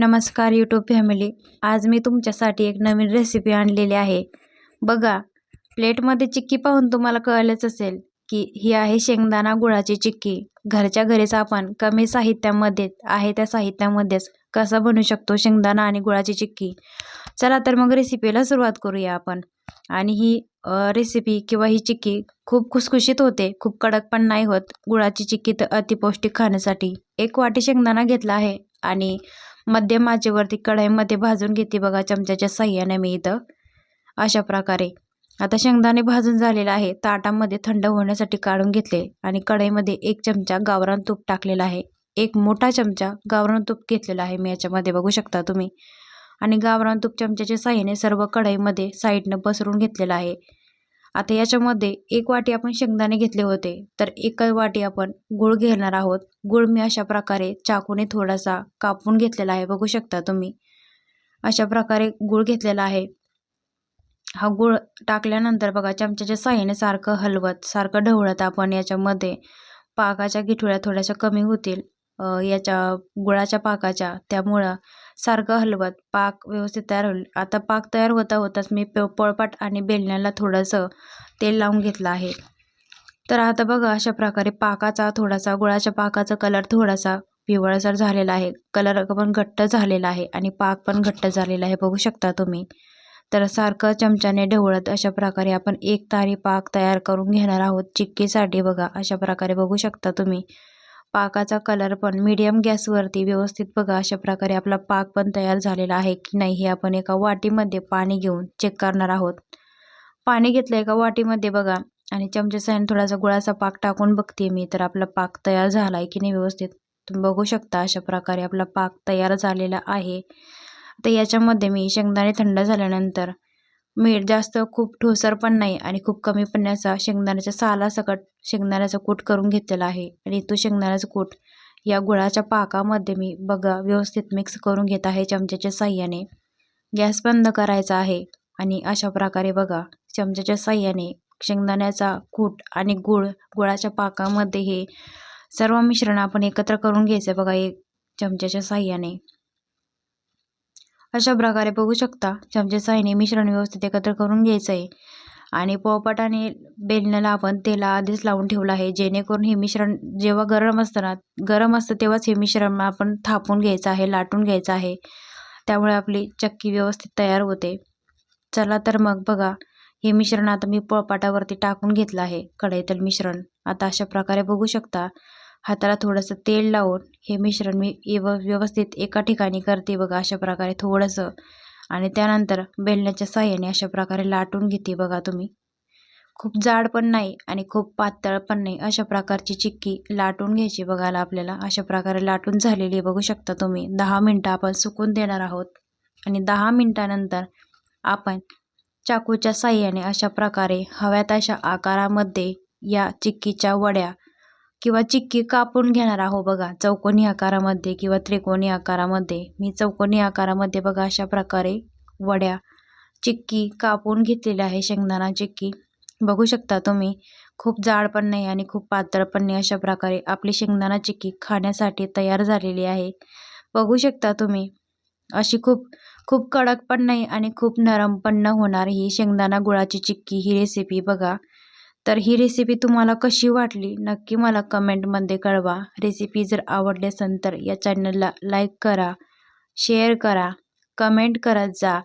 नमस्कार YouTube family आज मी तुमच्यासाठी एक नवीन रेसिपी आणलेली आहे. बघा प्लेटमध्ये चिक्की पाहून तुम्हाला कळलंच असेल की ही आहे शेंगदाणा गुळाची चिक्की. घरच्या घरीच आपण कमी साहित्यामध्ये आहे त्या साहित्यामध्येच कसं बनवू शकतो शेंगदाणा आणि गुळाची चिक्की? चला तर मग रेसिपीला सुरुवात करूया आपण. आणि ही रेसिपी किंवा ही चिक्की खूप खुसखुशीत होते खूप कडक पण नाही होत गुळाची चिक्की तर अतिपौष्टिक खाण्यासाठी. एक वाटी शेंगदाणा घेतला आहे आणि मध्यम आचेवरती कढईमध्ये भाजून घेते बघा चमच्याच्या साह्याने मी इथं. अशा प्रकारे. आता शेंगदाणे भाजून झालेलं आहे. ताटामध्ये थंड होण्यासाठी काढून घेतले आणि कढईमध्ये एक चमचा गावरान तूप टाकलेला आहे. एक मोठा चमचा गावरान तूप घेतलेला आहे मी याच्यामध्ये बघू शकता तुम्ही. आणि गावरान तूप चमच्याच्या साह्याने सर्व कढईमध्ये साईडनं पसरून घेतलेलं आहे. आता याच्यामध्ये एक वाटी आपण शेंगदाणे घेतले होते. तर एक वाटी आपण गूळ घेणार आहोत. गूळ मी अशा प्रकारे चाकूने थोडासा कापून घेतलेला आहे. बघू शकता तुम्ही. अशा प्रकारे गूळ घेतलेला आहे. हा गूळ टाकल्यानंतर बघा चमच्याच्या साह्याने सारखं हलवत सारखं ढवळत आपण याच्यामध्ये पाकाच्या गिठुळ्या थोड्याशा कमी होतील. याच्या गुळाच्या पाकाच्या. त्यामुळं सारखं हलवत. पाक व्यवस्थित तयार होईल. आता पाक तयार होता होताच मी प पोळपाट आणि बेलण्याला थोडंसं तेल लावून घेतलं आहे. तर आता बघा अशा प्रकारे पाकाचा थोडासा गुळाच्या पाकाचा कलर थोडासा पिवळसर झालेला आहे. कलर पण घट्ट झालेला आहे आणि पाक पण घट्ट झालेला आहे बघू शकता तुम्ही. तर सारखं चमच्याने ढवळत अशा प्रकारे आपण एक तारी पाक तयार करून घेणार आहोत. चिक्कीसाठी बघा अशा प्रकारे बघू शकता तुम्ही. पाकाचा कलर पण मीडियम गॅसवरती व्यवस्थित बघा अशा प्रकारे आपला पाक पण तयार झालेला आहे की नाही हे आपण एका वाटीमध्ये पाणी घेऊन चेक करणार आहोत. पाणी घेतलं एका वाटीमध्ये बघा आणि चमच्यासाने थोडासा गुळाचा पाक टाकून बघते मी तर आपला पाक तयार झाला आहे की नाही व्यवस्थित? तुम्ही बघू शकता अशा प्रकारे आपला पाक तयार झालेला आहे. तर याच्यामध्ये मी शेंगदाणे थंड झाल्यानंतर मीठ जास्त खूप ठोसर पण नाही आणि खूप कमी पण्याचा शेंगदाण्याच्या सालासकट शेंगदाण्याचा कूट करून घेतलेला आहे. आणि तो शेंगदाण्याचा कूट. या गुळाच्या पाकामध्ये मी बघा व्यवस्थित मिक्स करून घेत आहे चमच्याच्या साह्याने. गॅस बंद करायचा आहे आणि अशा प्रकारे बघा चमच्याच्या साह्याने शेंगदाण्याचा कूट आणि गुळ गुळाच्या पाकामध्ये हे सर्व मिश्रण आपण एकत्र करून घ्यायचं बघा एक चमच्याच्या साह्याने. अशा प्रकारे बघू शकता. चमचे साईने मिश्रण व्यवस्थित एकत्र करून घ्यायचं आहे आणि पोळपाटाने आणि बेलण्याला आपण तेला आधीच लावून ठेवलं आहे. जेणेकरून हे मिश्रण जेव्हा गरम असतं ना गरम असतं तेव्हाच हे मिश्रण आपण थापून घ्यायचं आहे लाटून घ्यायचं आहे. त्यामुळे आपली चक्की व्यवस्थित तयार होते. चला तर मग बघा. हे मिश्रण आता मी पोळपाटावरती टाकून घेतलं आहे. कढईतील मिश्रण. आता अशा प्रकारे बघू शकता. हाताला थोडंसं तेल लावून हे मिश्रण मी एव व्यवस्थित एका ठिकाणी करते बघा अशा प्रकारे थोडंसं. आणि त्यानंतर बेलण्याच्या साह्याने अशा प्रकारे लाटून घेते बघा तुम्ही. खूप जाड पण नाही आणि खूप पातळ पण नाही अशा प्रकारची चिक्की लाटून घ्यायची बघायला आपल्याला. अशा प्रकारे लाटून झालेली बघू शकता तुम्ही. दहा मिनटं आपण सुकून देणार आहोत. आणि दहा मिनटानंतर आपण चाकूच्या साह्याने अशा प्रकारे हव्यात अशा आकारामध्ये या चिक्कीच्या वड्या किंवा चिक्की कापून घेणार आहो बघा चौकोनी आकारामध्ये किंवा त्रिकोणी आकारामध्ये. मी चौकोनी आकारामध्ये बघा अशा प्रकारे वड्या चिक्की कापून घेतलेल्या आहे शेंगदाणा चिक्की. बघू शकता तुम्ही खूप जाड पण नाही आणि खूप पातळ पण नाही अशा प्रकारे आपली शेंगदाणा चिक्की खाण्यासाठी तयार झालेली आहे. बघू शकता तुम्ही अशी खूप खूप कडक पण नाही आणि खूप नरम पण न होणार ही शेंगदाणा गुळाची चिक्की ही रेसिपी बघा. तर ही रेसिपी तुम्हाला कशी वाटली? नक्की मला कमेंटमध्ये कळवा. रेसिपी जर आवडली असेल तर या चॅनलला लाईक करा शेअर करा कमेंट करत जा.